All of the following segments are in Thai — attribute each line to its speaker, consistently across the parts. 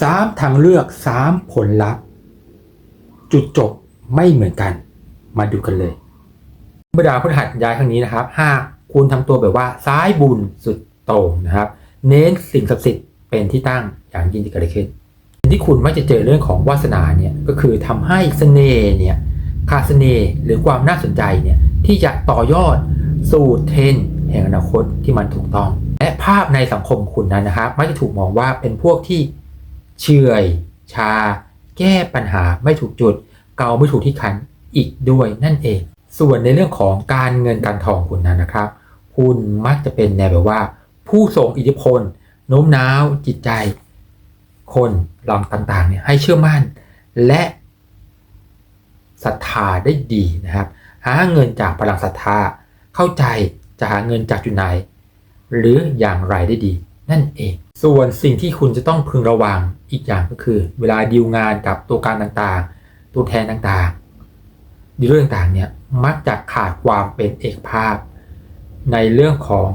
Speaker 1: สามทางเลือกสามผลลัพธ์ จุดจบไม่เหมือนกัน มาดูกันเลยเมื่อดาวพฤหัสย้ายครั้งนี้นะครับ หากคุณทำตัวแบบว่าซ้ายบุญสุดโต่งนะครับ เน้นสิ่งศักดิ์สิทธิ์เป็นที่ตั้งอย่างยิ่งจะเกิดอะไรขึ้นสิ่งที่คุณมักจะเจอเรื่องของวาสนาเนี่ยก็คือทำให้เสน่ห์เนี่ยขาดเสน่ห์หรือความน่าสนใจเนี่ยที่จะต่อยอดสู่เทรนแห่งอนาคตที่มันถูกต้อง และภาพในสังคมคุณนั้นนะครับมักจะถูกมองว่าเป็นพวกที่ เฉื่อย ชา แก้ปัญหาไม่ถูกจุด เกาไม่ถูกที่คันอีกด้วยนั่นเอง ส่วนในเรื่องของการเงินการทองคุณนั้นนะครับ คุณมักจะเป็นแนวแบบว่า ผู้ทรงอิทธิพลโน้มน้าวจิตใจ คนลองต่างๆเนี่ยให้เชื่อมั่น และศรัทธาได้ดีนะครับ หาเงินจากพลังศรัทธาเข้าใจจะหาเงินจากจุดไหน หรืออย่างไรได้ดี นั่นเอง ส่วนสิ่งที่คุณจะต้องพึงระวังอีกอย่างก็คือ เวลาดีลงานกับตัวการต่างๆ ตัวแทนต่างๆดีลเรื่องต่างๆเนี่ยมักจะขาดความเป็นเอกภาพ ในเรื่องของ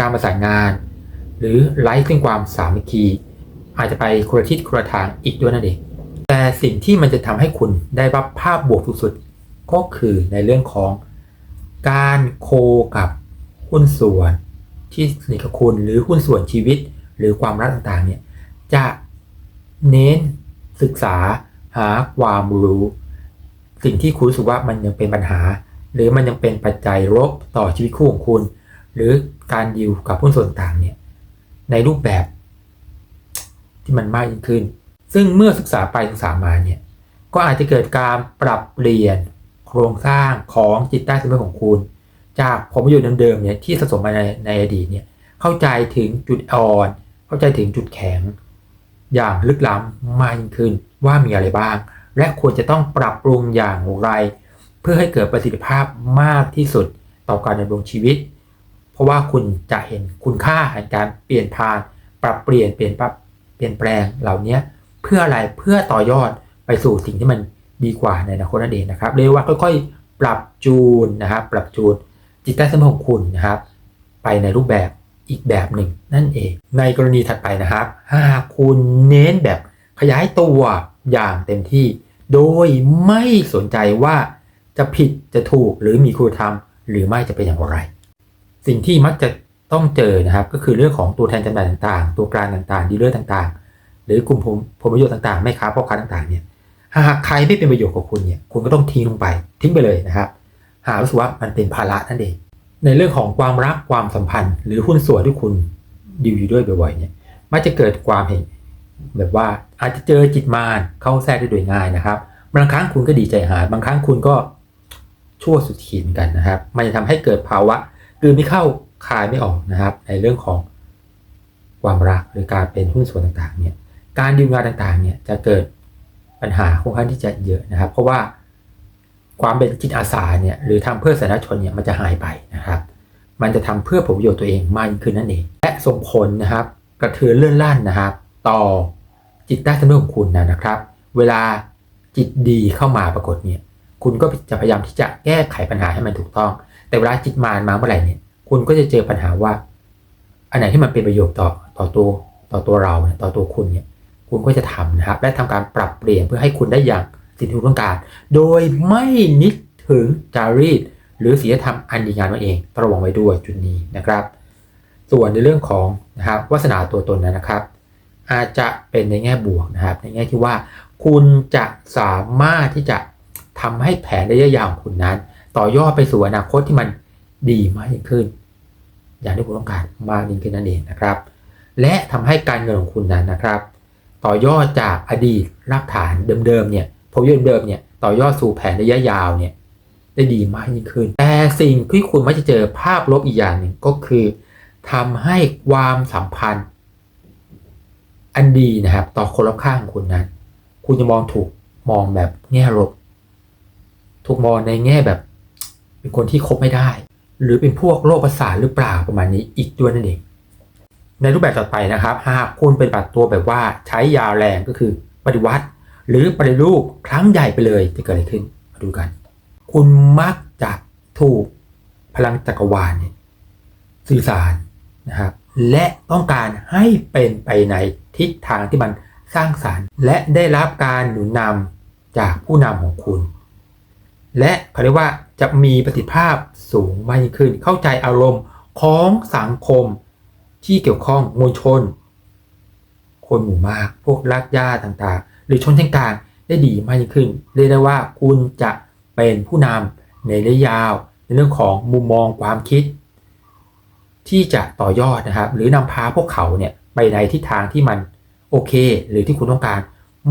Speaker 1: การประสานงาน หรือไร้ซึ่งความสามัคคี อาจจะไปคนละทิศคนละทางอีกด้วยนั่นเองแต่สิ่งที่มันจะทำให้คุณได้รับภาพบวกสุดๆก็คือในเรื่องของการโคกับหุ้นส่วน ที่สนิทกับคุณหรือหุ้นส่วนชีวิต หรือความรักต่างๆเนี่ยจะเน้นศึกษาหาความรู้ สิ่งที่คุณรู้สึกว่ามันยังเป็นปัญหา หรือมันยังเป็นปัจจัยลบต่อชีวิตคู่ของคุณ หรือการดีลกับหุ้นส่วนต่างเนี่ยในรูปแบบ ที่มันมากยิ่งขึ้น ซึ่งเมื่อศึกษาไปศึกษามาเนี่ยก็อาจจะเกิดการปรับเปลี่ยนโครงสร้างของจิตใต้สำนึกของคุณ จากผมอยู่เดิมๆเนี่ยที่สะสมมาในในอดีตเนี่ยเข้าใจถึงจุดอ่อน เข้าใจถึงจุดแข็ง อย่างลึกล้ำมากยิ่งขึ้นว่ามีอะไรบ้าง และควรจะต้องปรับปรุงอย่างไร เพื่อให้เกิดประสิทธิภาพมากที่สุดต่อการดำรงชีวิต เพราะว่าคุณจะเห็นคุณค่าแห่งการเปลี่ยนผ่าน ปรับเปลี่ยนเปลี่ยนปรับเปลี่ยนแปลงเหล่านี้เพื่ออะไรเพื่อต่อยอดไปสู่สิ่งที่มันดีกว่าในอนาคตนั่นเองนะครับเรียกว่าค่อยๆ ปรับจูนนะครับปรับจูน จิตใต้สมองของคุณนะครับ ไปในรูปแบบอีกแบบหนึ่งนั่นเอง ในกรณีถัดไปนะครับ หากคุณเน้นแบบขยายตัวอย่างเต็มที่ โดยไม่สนใจว่าจะผิดจะถูกหรือมีคุณธรรม หรือไม่จะเป็นอย่างไร สิ่งที่มักจะต้องเจอนะครับ ก็คือเรื่องของตัวแทนจำหน่ายต่างๆ ตัวกลางต่างๆ ดีลเลอร์ต่างๆ หรือกลุ่มผลประโยชน์ต่างๆแม่ค้าพ่อค้าต่างๆเนี่ยหากใครไม่เป็นประโยชน์กับคุณเนี่ยคุณก็ต้องทิ้งลงไปทิ้งไปเลยนะครับ หารู้สึกว่ามันเป็นภาระนั่นเอง ในเรื่องของความรักความสัมพันธ์ หรือหุ้นส่วนที่คุณดีลอยู่ด้วยบ่อยๆเนี่ยมักจะเกิดความเห็นแบบว่าอาจจะเจอจิตมารเข้าแทรกได้โดยง่ายนะครับ บางครั้งคุณก็ดีใจหาย บางครั้งคุณก็ชั่วสุดขีดกันนะครับ มันจะทำให้เกิดภาวะกลืนไม่เข้าคายไม่ออกนะครับ ในเรื่องของความรักหรือการเป็นหุ้นส่วนต่างๆเนี่ยการดีลงานต่างๆเนี่ยจะเกิดปัญหาค่อนข้างที่จะเยอะนะครับ เพราะว่า ความเป็นจิตอาสาเนี่ยหรือทำเพื่อสาธารณชนเนี่ยมันจะหายไปนะครับมันจะทำเพื่อผลประโยชน์ตัวเองมากยิ่งขึ้นนั่นเอง และส่งผลนะครับกระเทือนเลื่อนลั่นนะครับ ต่อจิตใต้สำนึกของคุณนะนะครับ เวลาจิตดีเข้ามาปรากฏเนี่ยคุณก็จะพยายามที่จะแก้ไขปัญหาให้มันถูกต้อง แต่เวลาจิตมารมาเมื่อไหร่เนี่ยคุณก็จะเจอปัญหาว่า อันไหนที่มันเป็นประโยชน์ต่อต่อตัวต่อตัวเราเนี่ยต่อตัวคุณเนี่ยคุณก็จะทำนะครับและทำการปรับเปลี่ยนเพื่อให้คุณได้อย่าง สิ่งที่คุณต้องการ โดยไม่นึกถึงจารีตหรือศีลธรรมอันดีงามนั่นเองต้องระวังไว้ด้วยจุดนี้นะครับ ส่วนในเรื่องของนะครับวาสนาตัวตนนะครับ อาจจะเป็นในแง่บวกนะครับ ในแง่ที่ว่า คุณจะสามารถที่จะทำให้แผนระยะยาวของคุณนั้น ต่อยอดไปสู่อนาคตที่มันดีมากยิ่งขึ้น อย่างที่คุณต้องการมากยิ่งขึ้นนั่นเองนะครับ และทำให้การเงินของคุณนั้นนะครับ ต่อยอดจากอดีตรากฐานเดิมๆเนี่ย ผลประโยนเดิมเนี่ยต่อยอดสู่แผนระยะยาวเนี่ยได้ดีมากยิ่งขึ้น แต่สิ่งที่คุณมักจะเจอภาพลบอีกอย่างหนึ่งก็คือทำให้ความสัมพันธ์ อันดีนะครับ ต่อคนรอบข้างคุณนั้น คุณจะมองถูกมองแบบแง่ลบถูกมองในแง่แบบ เป็นคนที่คบไม่ได้ หรือเป็นพวกโรคประสาทหรือเปล่าประมาณนี้อีกด้วยนั่นเอง ในรูปแบบต่อไปนะครับ หากคุณเป็นปัดตัวแบบว่าใช้ยาแรงก็คือปฏิวัติ หรือปฏิรูปครั้งใหญ่ไปเลยจะเกิดอะไรขึ้นมาดูกัน คุณมักจะถูกพลังจักรวาลสื่อสารนะครับและต้องการให้เป็นไปในทิศทางที่มันสร้างสารรค์ และได้รับการหนุนนำจากผู้นำของคุณ และเขาเรียกว่าจะมีประสิทธิภาพสูงมากยิ่งขึ้น เข้าใจอารมณ์ของสังคมที่เกี่ยวข้องมวลชน คนหมู่มาก พวกรากหญ้าต่างๆ หรือชนชั้นกลางได้ดีมากยิ่งขึ้น เรียกได้ว่าคุณจะเป็นผู้นำในระยะยาว ในเรื่องของมุมมองความคิด ที่จะต่อยอดนะครับ หรือนำพาพวกเขาเนี่ยไปในทิศทางที่มันโอเค หรือที่คุณต้องการ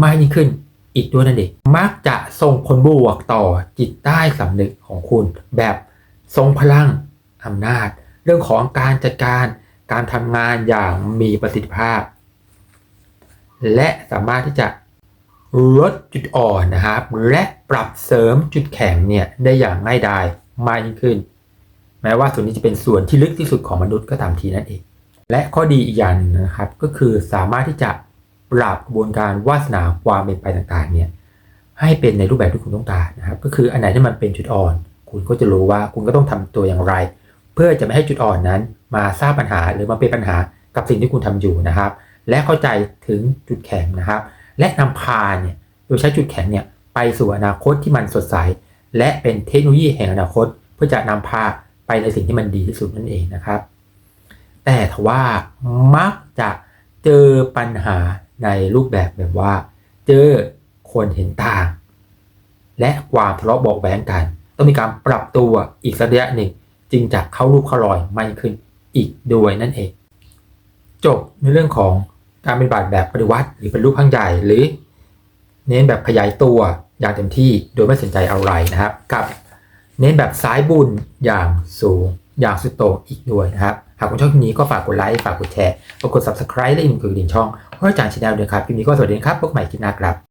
Speaker 1: มากยิ่งขึ้นอีกด้วยนั่นเองมักจะส่งผลบวกต่อจิตใต้สำนึกของคุณ แบบทรงพลังอำนาจ เรื่องของการจัดการการทำงานอย่างมีประสิทธิภาพ และสามารถที่จะ ลดจุดอ่อนนะครับ และปรับเสริมจุดแข็งเนี่ยได้อย่างง่ายดายมากยิ่งขึ้น แม้ว่าส่วนนี้จะเป็นส่วนที่ลึกที่สุดของมนุษย์ก็ตามทีนั่นเอง และข้อดีอีกอย่างนะครับก็คือสามารถที่จะปรับกระบวนการวาสนาความเป็นไปต่างๆเนี่ยให้เป็นในรูปแบบที่คุณต้องการนะครับ ก็คืออันไหนที่มันเป็นจุดอ่อน คุณก็จะรู้ว่าคุณก็ต้องทำตัวอย่างไร เพื่อจะไม่ให้จุดอ่อนนั้น มาสร้างปัญหาหรือมาเป็นปัญหากับสิ่งที่คุณทำอยู่นะครับ และเข้าใจถึงจุดแข็งนะครับ และนำพาเนี่ยโดยใช้จุดแข็งเนี่ยไปสู่อนาคตที่มันสดใส และเป็นเทคโนโลยีแห่งอนาคต เพื่อจะนำพาไปในสิ่งที่มันดีที่สุดนั่นเองนะครับ แต่ทว่ามักจะเจอปัญหาในรูปแบบแบบว่า เจอคนเห็นต่าง และความทะเลาะเบาะแว้งกัน ต้องมีการปรับตัวอีกสักระยะหนึ่ง จึงจะเข้ารูปเข้ารอยไม่ขึ้นอีกด้วยนั่นเอง จบในเรื่องของ การปฏิบัติแบบปฏิวัติหรือเป็นรูปข้างใหญ่หรือ เน้นแบบขยายตัวอย่างเต็มที่โดยไม่สนใจอะไรนะครับ กับ เน้นแบบซ้ายบุญอย่างสูงอย่างสุดโต่งอีกด้วยนะครับ หากคุณชอบคลิปนี้ก็ฝากกดไลค์ฝากกดแชร์ฝากกด subscribe และอีกหนึ่งคือกดดิ่งช่องเพราะอาจารย์ชาแนลด้วยครับคลิปนี้ก็สวัสดีครับพบใหม่คลิปหน้าครับ